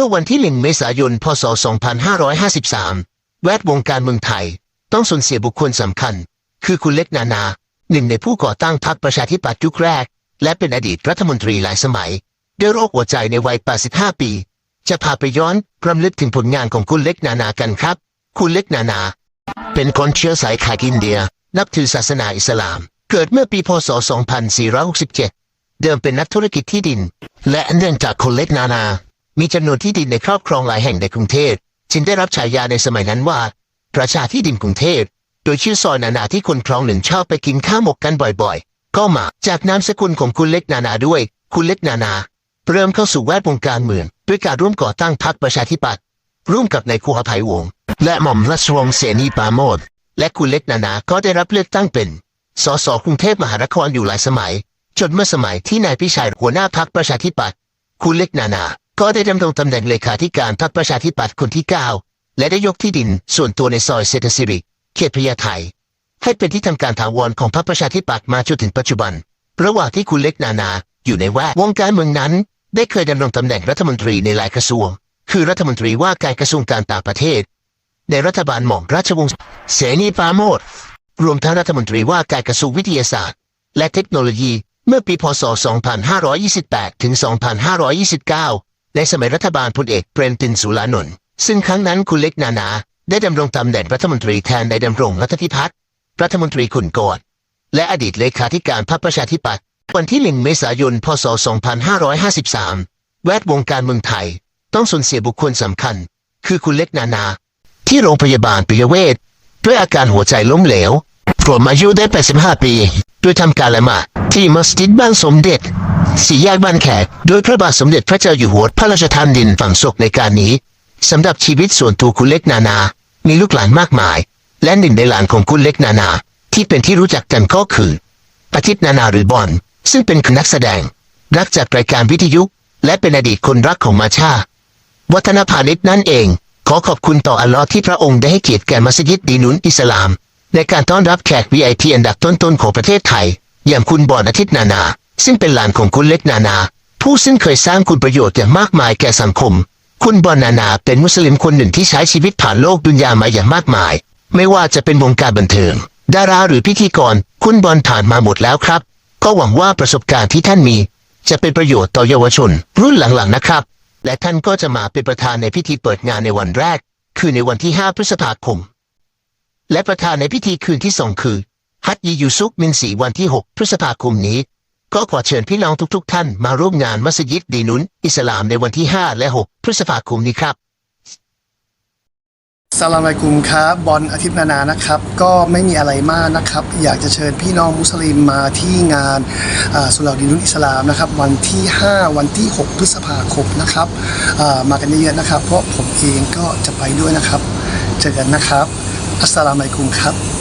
มื่อวันที่หนึ่งเมษายน พศ 2553 แวดวงการเมืองไทย ต้องสูญเสียบุคคลสำคัญ คือคุณเล็กนานา หนึ่งในผู้ก่อตั้งพรรคประชาธิปัตย์ยุคแรก และเป็นอดีตรัฐมนตรีหลายสมัยด้วยโรคหัวใจในวัย 85 ปี จะพาไปย้อนรำลึกถึงผลงานของคุณเล็กนานากันครับ คุณเล็กนานา เป็นคนเชื้อสายขากินเดีย นับถือศาสนาอิสลาม เกิดเมื่อปีพศ 2467 เดิมเป็นนักธุรกิจที่ดิน และเนื่องจากคนเล็กนานา มีจำนวนที่ดินในครอบครองหลายแห่งในกรุงเทพจึงได้รับฉายาในสมัยนั้นว่า ประชาที่ดินกรุงเทพโดยชื่อซอยนานาที่คนคลองหนึ่งชอบไปกินข้าวหมกกันบ่อยๆ ก็มาจากนามสกุลของคุณเล็กนานาด้วย คุณเล็กนานาเริ่มเข้าสู่แวดวงการเมืองด้วยการร่วมก่อตั้งพรรคประชาธิปัตย์ร่วมกับนายครูหภัยวงศ์และหม่อมราชวงศ์เสนีปาโมดและคุณเล็กนานาก็ได้รับเลือกตั้งเป็นสสกรุงเทพมหานครอยู่หลายสมัย จนเมื่อสมัยที่นายพิชัยหัวหน้าพรรคประชาธิปัตย์คุณเล็กนานา ก็ได้ดำรงตำแหน่งเลขาธิการพรรคประชาธิปัตย์คนที่ 9 และได้ยกที่ดินส่วนตัวในซอยเศรษฐศิริเขตพญาไทให้เป็นที่ทำการถาวรของพรรคประชาธิปัตย์มาจนถึงปัจจุบัน ระหว่างที่คุณเล็กนานา อยู่ในแวดวงการเมืองนั้น ได้เคยดำรงตำแหน่งรัฐมนตรีในหลายกระทรวง คือรัฐมนตรีว่าการกระทรวงการต่างประเทศ ในรัฐบาลหม่อมราชวงศ์เสนีปาโมดรวมทั้งรัฐมนตรีว่าการกระทรวงวิทยาศาสตร์ และเทคโนโลยีเมื่อปีพศ 2528 ถึง 2529 ในสมัยรัฐบาลพลเอกเปรมตินสุรานนท์ซึ่งครั้งนั้นคุณเล็กนานา ได้ดำรงตำแหน่งรัฐมนตรีแทนในดำรงรัฐพิพัฒน์รัฐมนตรีขุนกอดและอดีตเลขาธิการพรรคประชาธิปัตย์วันที่ 1 เมษายน พศ 2553 แวดวงการเมืองไทย ต้องสูญเสียบุคคลสำคัญ คือคุณเล็กนานา ที่โรงพยาบาลปิยเวชด้วยอาการหัวใจล้มเหลวรวมอายุได้ 85 ปี ยทำการละหมาดที่มัสยิดบ้านสมเด็จสี่แยกบ้านแขก โดยพระบาทสมเด็จพระเจ้าอยู่หัวพระราชทานดินฝังศพในการนี้สำหรับชีวิตส่วนตัวคุณเล็กนานา มีลูกหลานมากมาย และหนึ่งในหลานของคุณเล็กนานา ที่เป็นที่รู้จักกันก็คืออาทิตนานาหรือบอลซึ่งเป็นนักแสดง รักจากรายการวิทยุ และเป็นอดีตคนรักของมาชา วัฒนพาณิชย์นั่นเอง ขอขอบคุณต่ออัลลอฮ์ที่พระองค์ได้ให้เกียรติแก่มัสยิดดีนุนอิสลาม ในการต้อนรับแขก VIP อันดับต้นๆของประเทศไทย อย่างคุณบอลอาทิตย์นานา ซึ่งเป็นหลานของคุณเล็กนานา ผู้ซึ่งเคยสร้างคุณประโยชน์อย่างมากมายแก่สังคม คุณบอลนานาเป็นมุสลิมคนหนึ่งที่ใช้ชีวิตผ่านโลกดุนยามาอย่างมากมาย ไม่ว่าจะเป็นวงการบันเทิง ดาราหรือพิธีกร คุณบอลผ่านมาหมดแล้วครับ ก็หวังว่าประสบการณ์ที่ท่านมี จะเป็นประโยชน์ต่อเยาวชน รุ่นหลังๆนะครับ และท่านก็จะมาเป็นประธานในพิธีเปิดงานในวันแรก คือในวันที่ 5 พฤษภาคม และประธานในพิธีคืนที่สองคือ ฮัตยียูซุกมินสีวันที่ 6 พฤษภาคมนี้ ก็ขอเชิญพี่น้องทุก ๆ ท่านมาร่วมงานมัสยิดดีนุนอิสลามในวันที่ 5 และ 6 พฤษภาคมนี้ครับสลามัยกุมครับบอลอาทิตย์นานานะครับ ก็ไม่มีอะไรมากนะครับ อยากจะเชิญพี่น้องมุสลิมมาที่งานสุเหราดีนุนอิสลามนะครับ วันที่ 5 วันที่ 6 พฤษภาคมนะครับามากันเยอะๆนะครับ เพราะผมเองก็จะไปด้วยนะครับ เจอกันนะครับ อัส